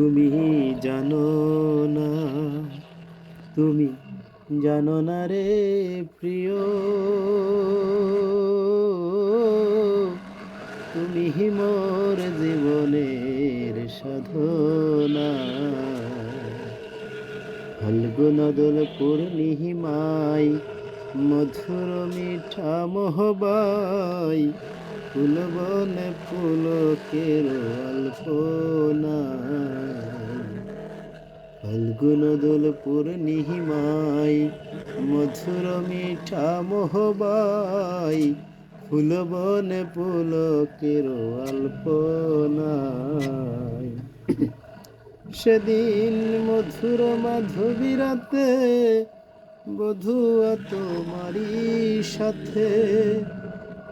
তুমি জানো না, তুমি জানো না রে প্রিয়। তুমি মোর জীবনের সাধনা। ফাল্গুন দোল পূর্ণিমাই মধুর মিঠা মহবাই ফুলবনে পুলকের অল্পনা ফাল্গুন দোল পূর্ণিমাই মধুর মিঠা মহবাই পুলকের অল্পনায় সেদিন মধুর মাধবীরাতে বধুয়া তোমারই সাথে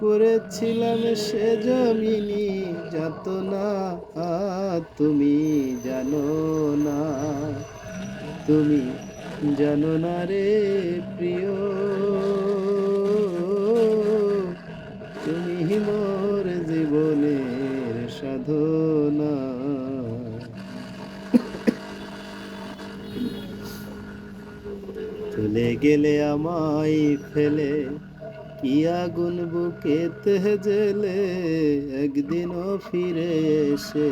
করেছিলাম সে জমিনি যাতনা। তুমি জানো না, তুমি জানো না রে প্রিয়। তুমি মোর জীবনের সাধনা। চলে গেলে আমায় ফেলে কি আগুন বুকেতে জেলে একদিনও ফিরে এসে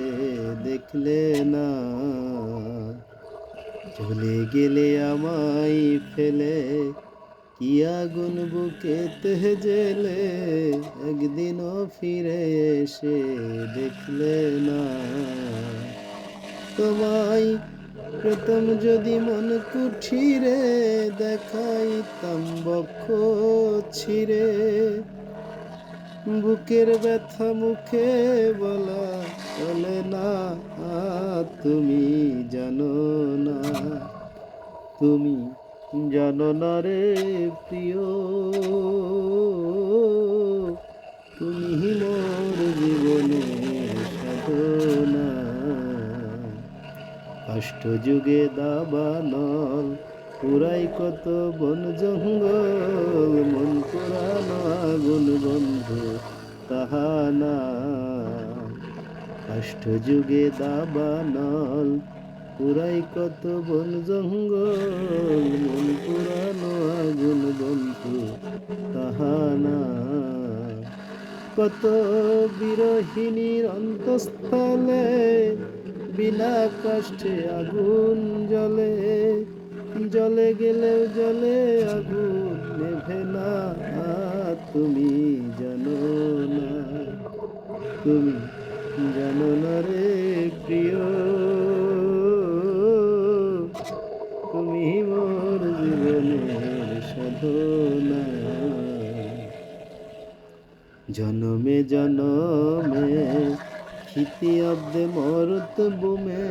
দেখলে না। চলে গেলে আমায় ফেলে কি আগুন বুকেতে জেলে একদিনও ফিরে এসে দেখলে না। তোমায় প্রথম যদি মন কুঠিরে দেখাইতাম বক্ষ ছিঁড়ে, বুকের ব্যথা মুখে বলা চলে না, তুমি জানো না, তুমি জানো না রে প্রিয়, তুমি মোর জীবনের অষ্ট যুগে দাবানল। পুরাই কত বন জঙ্গল, মন পুরানো আগুন বন্ধু তাহানা অষ্ট যুগে দাবানল, পুরাই কত বন জঙ্গল, মন পুরানো আগুন বন্ধু তাহানা কত বিরহিণীর অন্তঃস্থলে, বিনা কষ্টে আগুন জলে জলে গেলেও জলে আগুন নেভে না। তুমি জানো না, তুমি জানো না রে প্রিয় জনমে জনমে, ক্ষিতি অব্দে মরত বুমে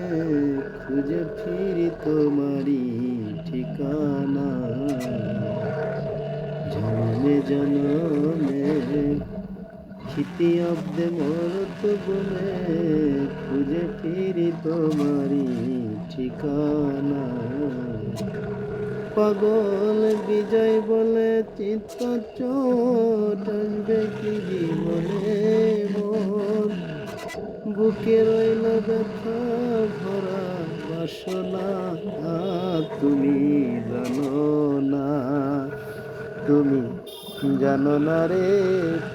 খুঁজে ফিরি তোমারি ঠিকানা। জনমে জনমে, ক্ষিতি অব্দে মরত বুমে খুঁজে ফিরি তোমারি ঠিকানা। পাগল বিজয় বলে চিত্ত চোট আসবে কি জীবনে বুকে রইল ব্যথা, ভরা বাসনা তুমি জানো না। তুমি জানো না রে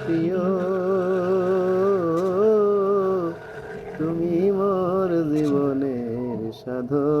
প্রিয়। তুমি মোর জীবনের সাধনা